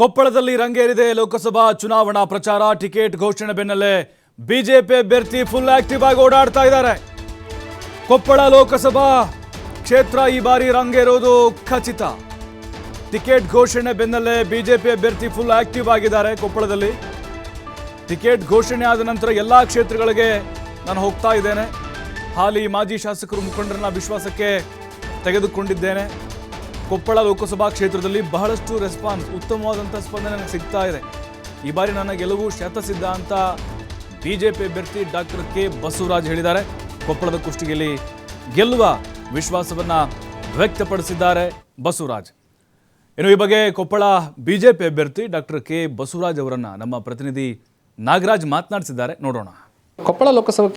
ಕೊಪ್ಪಳದಲ್ಲಿ ರಂಗೇರಿದೆ ಲೋಕಸಭಾ ಚುನಾವಣಾ ಪ್ರಚಾರ ಟಿಕೆಟ್ ಘೋಷಣೆ ಬೆನ್ನಲ್ಲೇ ಬಿಜೆಪಿ ಅಭ್ಯರ್ಥಿ ಫುಲ್ ಆಕ್ಟಿವ್ ಆಗಿ ಓಡಾಡ್ತಾ ಇದ್ದಾರೆ. ಕೊಪ್ಪಳ ಲೋಕಸಭಾ ಕ್ಷೇತ್ರ ಈ ಬಾರಿ ರಂಗೇರೋದು ಖಚಿತ. ಟಿಕೆಟ್ ಘೋಷಣೆ ಬೆನ್ನಲ್ಲೇ ಬಿಜೆಪಿ ಅಭ್ಯರ್ಥಿ ಫುಲ್ ಆಕ್ಟಿವ್ ಆಗಿದ್ದಾರೆ ಕೊಪ್ಪಳದಲ್ಲಿ. ಟಿಕೆಟ್ ಘೋಷಣೆ ಆದ ನಂತರ ಎಲ್ಲಾ ಕ್ಷೇತ್ರಗಳಿಗೆ ನಾನು ಹೋಗ್ತಾ ಇದ್ದೇನೆ. ಹಾಲಿ ಮಾಜಿ ಶಾಸಕರು ಮುಖಂಡರನ್ನ ವಿಶ್ವಾಸಕ್ಕೆ ತೆಗೆದುಕೊಂಡಿದ್ದೇನೆ. ಕೊಪ್ಪಳ ಲೋಕಸಭಾ ಕ್ಷೇತ್ರದಲ್ಲಿ ಬಹಳಷ್ಟು ರೆಸ್ಪಾನ್ಸ್ ಉತ್ತಮವಾದಂಥ ಸ್ಪಂದನೆ ನನಗೆ ಸಿಗ್ತಾ ಇದೆ. ಈ ಬಾರಿ ನನ್ನ ಗೆಲುವು ಶತಸಿದ್ಧ ಅಂತ ಬಿಜೆಪಿ ಅಭ್ಯರ್ಥಿ ಡಾಕ್ಟರ್ ಕೆ ಬಸವರಾಜ್ ಹೇಳಿದ್ದಾರೆ. ಕೊಪ್ಪಳದ ಕುಷ್ಟಿಗೆಯಲ್ಲಿ ಗೆಲ್ಲುವ ವಿಶ್ವಾಸವನ್ನು ವ್ಯಕ್ತಪಡಿಸಿದ್ದಾರೆ ಬಸವರಾಜ್. ಇನ್ನು ಈ ಬಗ್ಗೆ ಕೊಪ್ಪಳ ಬಿಜೆಪಿ ಅಭ್ಯರ್ಥಿ ಡಾಕ್ಟರ್ ಕೆ ಬಸವರಾಜ್ ಅವರನ್ನು ನಮ್ಮ ಪ್ರತಿನಿಧಿ ನಾಗರಾಜ್ ಮಾತನಾಡಿಸಿದ್ದಾರೆ. ನೋಡೋಣ. ಕೊಪ್ಪಳ ಲೋಕಸಭಾ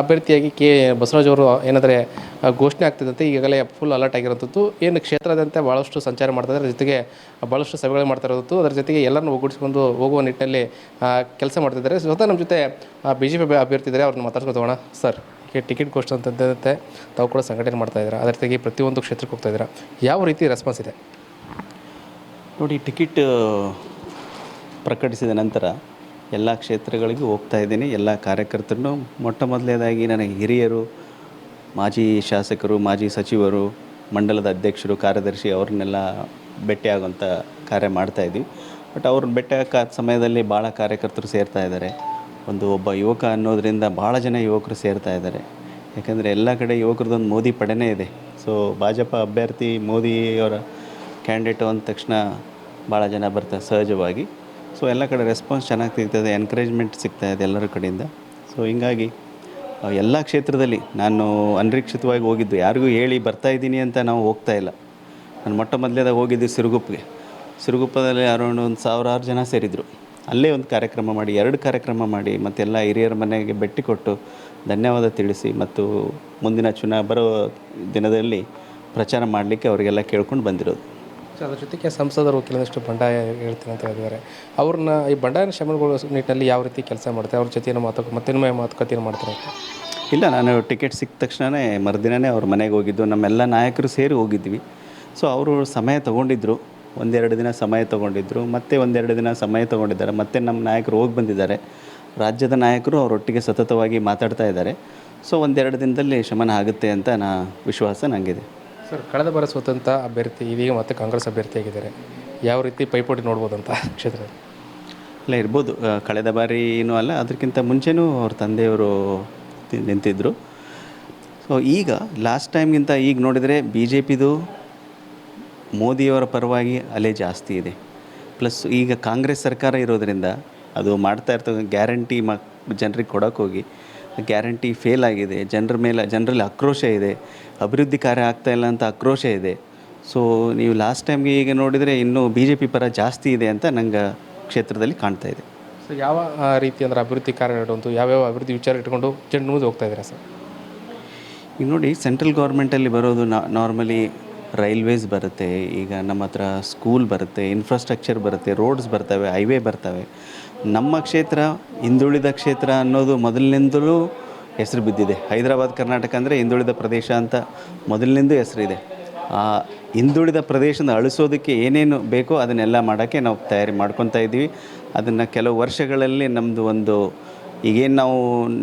ಅಭ್ಯರ್ಥಿಯಾಗಿ ಕೆ ಬಸವರಾಜ್ ಅವರು ಏನಾದರೆ ಘೋಷಣೆ ಆಗ್ತಿದ್ದಂತೆ, ಈಗಾಗಲೇ ಫುಲ್ ಅಲರ್ಟ್ ಆಗಿರೋಂಥದ್ದು. ಏನು ಕ್ಷೇತ್ರದಂತೆ ಭಾಳಷ್ಟು ಸಂಚಾರ ಮಾಡ್ತಾ ಇದ್ದಾರೆ ಜೊತೆಗೆ ಭಾಳಷ್ಟು ಸಭೆಗಳು ಮಾಡ್ತಾ ಇರೋದು ಅದರ ಜೊತೆಗೆ ಎಲ್ಲರನ್ನು ಒಗ್ಗೂಡಿಸಿಕೊಂಡು ಹೋಗುವ ನಿಟ್ಟಿನಲ್ಲಿ ಕೆಲಸ ಮಾಡ್ತಿದ್ದಾರೆ. ಸ್ವತಃ ನಮ್ಮ ಜೊತೆ ಬಿ ಜೆ ಪಿ ಅಭ್ಯರ್ಥಿ ಇದ್ದಾರೆ ಅವ್ರನ್ನ ಮಾತಾಡ್ಸ್ಕೊತೋಣ ಸರ್ ಟಿಕೆಟ್ ಘೋಷಣೆ ಅಂತಂತೆ ತಾವು ಕೂಡ ಸಂಘಟನೆ ಮಾಡ್ತಾ ಇದ್ದಾರೆ? ಅದರ ಜೊತೆಗೆ ಪ್ರತಿಯೊಂದು ಕ್ಷೇತ್ರಕ್ಕೆ ಹೋಗ್ತಾ ಇದ್ದೀರಾ? ಯಾವ ರೀತಿ ರೆಸ್ಪಾನ್ಸ್ ಇದೆ? ನೋಡಿ, ಟಿಕೆಟ್, ಪ್ರಕಟಿಸಿದ ನಂತರ ಎಲ್ಲ ಕ್ಷೇತ್ರಗಳಿಗೂ ಹೋಗ್ತಾ ಇದ್ದೀನಿ. ಎಲ್ಲ ಕಾರ್ಯಕರ್ತರನ್ನು ಮೊಟ್ಟ ಮೊದಲನೇದಾಗಿ ನನಗೆ ಹಿರಿಯರು, ಮಾಜಿ ಶಾಸಕರು, ಮಾಜಿ ಸಚಿವರು, ಮಂಡಲದ ಅಧ್ಯಕ್ಷರು, ಕಾರ್ಯದರ್ಶಿ ಅವ್ರನ್ನೆಲ್ಲ ಭೇಟಿಯಾಗುವಂಥ ಕಾರ್ಯ ಮಾಡ್ತಾಯಿದ್ವಿ ಬಟ್ ಅವ್ರನ್ನ ಭೇಟಿ ಆಗೋ ಸಮಯದಲ್ಲಿ ಭಾಳ ಕಾರ್ಯಕರ್ತರು ಸೇರ್ತಾ ಇದ್ದಾರೆ. ಒಂದು ಒಬ್ಬ ಯುವಕ ಅನ್ನೋದರಿಂದ ಭಾಳ ಜನ ಯುವಕರು ಸೇರ್ತಾ ಇದ್ದಾರೆ. ಯಾಕಂದರೆ ಎಲ್ಲ ಕಡೆ ಯುವಕರದೊಂದು ಮೋದಿ ಪಡೆನೇ ಇದೆ. ಸೊ ಭಾಜಪ ಅಭ್ಯರ್ಥಿ ಮೋದಿಯವರ ಕ್ಯಾಂಡಿಡೇಟು ಅಂದ ತಕ್ಷಣ ಭಾಳ ಜನ ಬರ್ತಾರೆ ಸಹಜವಾಗಿ. ಸೊ ಎಲ್ಲ ಕಡೆ ರೆಸ್ಪಾನ್ಸ್ ಚೆನ್ನಾಗಿ ಸಿಗ್ತದೆ ಎನ್ಕರೇಜ್ಮೆಂಟ್ ಸಿಗ್ತಾ ಇದೆ ಎಲ್ಲರ ಕಡೆಯಿಂದ. ಸೊ ಹಿಂಗಾಗಿ ಎಲ್ಲ ಕ್ಷೇತ್ರದಲ್ಲಿ ನಾನು ಅನಿರೀಕ್ಷಿತವಾಗಿ ಹೋಗಿದ್ದು. ಯಾರಿಗೂ ಹೇಳಿ ಬರ್ತಾ ಇದ್ದೀನಿ ಅಂತ ನಾವು ಹೋಗ್ತಾ ಇಲ್ಲ. ನಾನು ಮೊಟ್ಟ ಮೊದಲೇದಾಗ ಹೋಗಿದ್ದು ಸಿರುಗುಪ್ಪಗೆ ಸಿರುಗುಪ್ಪದಲ್ಲಿ ಅರೌಂಡ್ ಒಂದು ಸಾವಿರಾರು ಜನ ಸೇರಿದರು. ಅಲ್ಲೇ ಒಂದು ಕಾರ್ಯಕ್ರಮ ಮಾಡಿ, ಎರಡು ಕಾರ್ಯಕ್ರಮ ಮಾಡಿ, ಮತ್ತೆಲ್ಲ ಹಿರಿಯರ ಮನೆಗೆ ಭೇಟಿ ಕೊಟ್ಟು ಧನ್ಯವಾದ ತಿಳಿಸಿ ಮತ್ತು ಮುಂದಿನ ಚುನಾ ಬರೋ ದಿನದಲ್ಲಿ ಪ್ರಚಾರ ಮಾಡಲಿಕ್ಕೆ ಅವರಿಗೆಲ್ಲ ಕೇಳ್ಕೊಂಡು ಬಂದಿರೋದು. ಅದ್ರ ಜೊತೆಗೆ ಸಂಸದರು ಕೆಲವೊಂದಷ್ಟು ಬಂಡಾಯ ಹೇಳ್ತೀನಿ ಅಂತ ಹೇಳಿದ್ದಾರೆ. ಅವ್ರನ್ನ ಈ ಬಂಡಾಯನ ಶಮನಗೊಳಿಸೋ ನಿಟ್ಟಿನಲ್ಲಿ ಯಾವ ರೀತಿ ಕೆಲಸ ಮಾಡ್ತಾರೆ? ಅವ್ರ ಜೊತೆ ಮಾತು ಮಾತುಕತೆ ಏನು ಮಾಡ್ತಾರೆ? ಇಲ್ಲ, ನಾನು ಟಿಕೆಟ್ ಸಿಕ್ಕ ತಕ್ಷಣವೇ ಮರುದಿನವೇ ಅವ್ರ ಮನೆಗೆ ಹೋಗಿದ್ದು. ನಮ್ಮೆಲ್ಲ ನಾಯಕರು ಸೇರಿ ಹೋಗಿದ್ವಿ. ಸೊ ಅವರು ಸಮಯ ತೊಗೊಂಡಿದ್ದರು ಒಂದೆರಡು ದಿನ ಸಮಯ ತೊಗೊಂಡಿದ್ದರು ಮತ್ತೆ ಒಂದೆರಡು ದಿನ ಸಮಯ ತೊಗೊಂಡಿದ್ದಾರೆ. ಮತ್ತೆ ನಮ್ಮ ನಾಯಕರು ಹೋಗಿ ಬಂದಿದ್ದಾರೆ. ರಾಜ್ಯದ ನಾಯಕರು ಅವರೊಟ್ಟಿಗೆ ಸತತವಾಗಿ ಮಾತಾಡ್ತಾ ಇದ್ದಾರೆ. ಸೊ ಒಂದೆರಡು ದಿನದಲ್ಲಿ ಶಮನ ಆಗುತ್ತೆ ಅಂತ ನಾ ವಿಶ್ವಾಸ ನನಗಿದೆ ಸರ್, ಕಳೆದ ಬಾರಿ ಸ್ವತಂತ್ರ ಅಭ್ಯರ್ಥಿ ಇದೀಗ ಮತ್ತೆ ಕಾಂಗ್ರೆಸ್ ಅಭ್ಯರ್ಥಿಯಾಗಿದ್ದಾರೆ ಯಾವ ರೀತಿ ಪೈಪೋಟಿ ನೋಡ್ಬೋದು ಅಂತ ಕ್ಷೇತ್ರದಲ್ಲಿ? ಇಲ್ಲ, ಇರ್ಬೋದು. ಕಳೆದ ಬಾರಿ ಬಾರಿನೂ ಅಲ್ಲ, ಅದಕ್ಕಿಂತ ಮುಂಚೆನೂ ಅವ್ರ ತಂದೆಯವರು ನಿಂತಿದ್ದರು ಸೊ ಈಗ ಲಾಸ್ಟ್ ಟೈಮ್ಗಿಂತ ಈಗ ನೋಡಿದರೆ ಬಿ ಜೆ ಪಿದು ಮೋದಿಯವರ ಪರವಾಗಿ ಅಲೆ ಜಾಸ್ತಿ ಇದೆ. ಪ್ಲಸ್ ಈಗ ಕಾಂಗ್ರೆಸ್ ಸರ್ಕಾರ ಇರೋದರಿಂದ ಅದು ಮಾಡ್ತಾ ಇರ್ತದೆ ಗ್ಯಾರಂಟಿ ಮ ಜನರಿಗೆ ಕೊಡೋಕೆ ಹೋಗಿ ಗ್ಯಾರಂಟಿ ಫೇಲ್ ಆಗಿದೆ. ಜನರ ಮೇಲೆ ಜನರಲ್ಲಿ ಆಕ್ರೋಶ ಇದೆ. ಅಭಿವೃದ್ಧಿ ಕಾರ್ಯ ಆಗ್ತಾ ಇಲ್ಲ ಅಂತ ಆಕ್ರೋಶ ಇದೆ. ಸೊ ನೀವು ಲಾಸ್ಟ್ ಟೈಮ್ಗೆ ಈಗ ನೋಡಿದರೆ ಇನ್ನೂ ಬಿ ಜೆ ಪಿ ಪರ ಜಾಸ್ತಿ ಇದೆ ಅಂತ ನಂಗೆ ಕ್ಷೇತ್ರದಲ್ಲಿ ಕಾಣ್ತಾ ಇದೆ. ಸೊ ಯಾವ ರೀತಿ ಅಂದರೆ ಅಭಿವೃದ್ಧಿ ಕಾರ್ಯ ನಡೆಯುವಂಥ ಯಾವ್ಯಾವ ಅಭಿವೃದ್ಧಿ ವಿಚಾರ ಇಟ್ಕೊಂಡು ಜನ ಮುಂದೆ ಹೋಗ್ತಾ ಇದ್ದೀರಾ ಸರ್? ಈಗ ನೋಡಿ ಸೆಂಟ್ರಲ್ ಗೌರ್ಮೆಂಟಲ್ಲಿ ಬರೋದು ನಾರ್ಮಲಿ ರೈಲ್ವೇಸ್ ಬರುತ್ತೆ. ಈಗ ನಮ್ಮ ಹತ್ರ ಸ್ಕೂಲ್ ಬರುತ್ತೆ ಇನ್ಫ್ರಾಸ್ಟ್ರಕ್ಚರ್ ಬರುತ್ತೆ ರೋಡ್ಸ್ ಬರ್ತವೆ ಹೈವೇ ಬರ್ತವೆ. ನಮ್ಮ ಕ್ಷೇತ್ರ, ಹಿಂದುಳಿದ ಕ್ಷೇತ್ರ ಅನ್ನೋದು ಮೊದಲಿನಿಂದಲೂ ಹೆಸರು ಬಿದ್ದಿದೆ. ಹೈದರಾಬಾದ್, ಕರ್ನಾಟಕ ಅಂದರೆ ಹಿಂದುಳಿದ ಪ್ರದೇಶ ಅಂತ ಮೊದಲಿನಿಂದ ಹೆಸರಿದೆ ಆ, ಹಿಂದುಳಿದ ಪ್ರದೇಶನ ಅಳಿಸೋದಕ್ಕೆ ಏನೇನು ಬೇಕೋ ಅದನ್ನೆಲ್ಲ ಮಾಡೋಕ್ಕೆ ನಾವು ತಯಾರಿ ಮಾಡ್ಕೊತಾ ಇದ್ದೀವಿ. ಅದನ್ನು ಕೆಲವು ವರ್ಷಗಳಲ್ಲಿ ನಮ್ಮದು ಒಂದು, ಈಗೇನು ನಾವು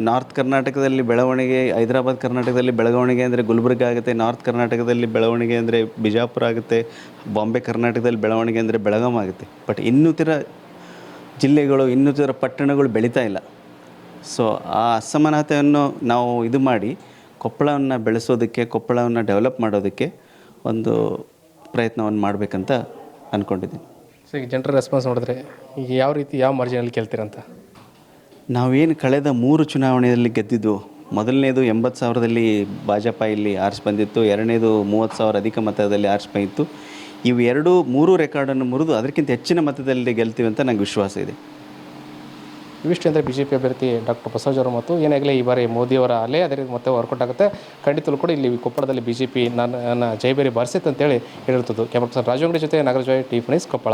ನಾರ್ತ್ ಕರ್ನಾಟಕದಲ್ಲಿ ಬೆಳವಣಿಗೆ, ಹೈದರಾಬಾದ್ ಕರ್ನಾಟಕದಲ್ಲಿ ಬೆಳವಣಿಗೆ ಅಂದರೆ ಗುಲ್ಬರ್ಗ ಆಗುತ್ತೆ, ನಾರ್ತ್ ಕರ್ನಾಟಕದಲ್ಲಿ ಬೆಳವಣಿಗೆ ಅಂದರೆ ಬಿಜಾಪುರ ಆಗುತ್ತೆ, ಬಾಂಬೆ ಕರ್ನಾಟಕದಲ್ಲಿ ಬೆಳವಣಿಗೆ ಅಂದರೆ ಬೆಳಗಾಂ ಆಗುತ್ತೆ. ಬಟ್ ಇನ್ನಿತರ ಜಿಲ್ಲೆಗಳು ಇನ್ನಿತರ ಪಟ್ಟಣಗಳು ಬೆಳೀತಾ ಇಲ್ಲ. ಸೊ ಆ ಅಸಮಾನತೆಯನ್ನು ನಾವು ಇದು ಮಾಡಿ ಕೊಪ್ಪಳವನ್ನು ಬೆಳೆಸೋದಕ್ಕೆ ಕೊಪ್ಪಳವನ್ನು ಡೆವಲಪ್ ಮಾಡೋದಕ್ಕೆ ಒಂದು ಪ್ರಯತ್ನವನ್ನು ಮಾಡಬೇಕಂತ ಅಂದ್ಕೊಂಡಿದ್ದೀನಿ ಸೊ ಈಗ ಜನರ ರೆಸ್ಪಾನ್ಸ್ ನೋಡಿದ್ರೆ ಈಗ ಯಾವ ರೀತಿ ಯಾವ ಮಾರ್ಜಿನಲ್ಲಿ ಕೇಳ್ತೀರಂತ ನಾವೇನು ಕಳೆದ ಮೂರು ಚುನಾವಣೆಯಲ್ಲಿ ಗೆದ್ದಿದ್ದು ಮೊದಲನೇದು ಎಂಬತ್ತು ಸಾವಿರದಲ್ಲಿ ಭಾಜಪ ಇಲ್ಲಿ ಆರಿಸ್ ಬಂದಿತ್ತು ಎರಡನೇದು ಮೂವತ್ತು ಸಾವಿರ ಅಧಿಕ ಮತದಲ್ಲಿ ಆರಿಸ್ ಬಂದಿತ್ತು ಇವು ಎರಡು, ಮೂರು ರೆಕಾರ್ಡನ್ನು ಮುರಿದು ಅದಕ್ಕಿಂತ ಹೆಚ್ಚಿನ ಮತದಲ್ಲಿ ಗೆಲ್ತೀವಿ ಅಂತ ನಂಗೆ ವಿಶ್ವಾಸ ಇದೆ. ಇವಿಷ್ಟು ಅಂದರೆ ಬಿ ಜೆ ಪಿ ಅಭ್ಯರ್ಥಿ ಡಾಕ್ಟರ್ ಬಸವರಾಜ್ ಅವರ ಮತ್ತು ಏನಾಗಲಿ ಈ ಬಾರಿ ಮೋದಿಯವರ ಅಲೆ, ಅದೇ ರೀತಿ ಮತ್ತೆ ವರ್ಕೌಟ್ ಆಗುತ್ತೆ. ಖಂಡಿತಲು ಕೂಡ ಇಲ್ಲಿ ಕೊಪ್ಪಳದಲ್ಲಿ ಬಿ ಜೆ ಪಿ ನನ್ನ ಜೈಬೇರಿ ಬಾರಿಸಿತ್ತು ಅಂತೇಳಿ ಹೇಳಿರ್ತದ್ದು ಕ್ಯಾಮ್ರಾ ಪರ್ಸನ್ ರಾಜಂಗಡಿ ಜೊತೆ ನಾಗರಾಜ್ ಟಿ ಫಿನಿಸ್ ಕೊಪ್ಪಳ.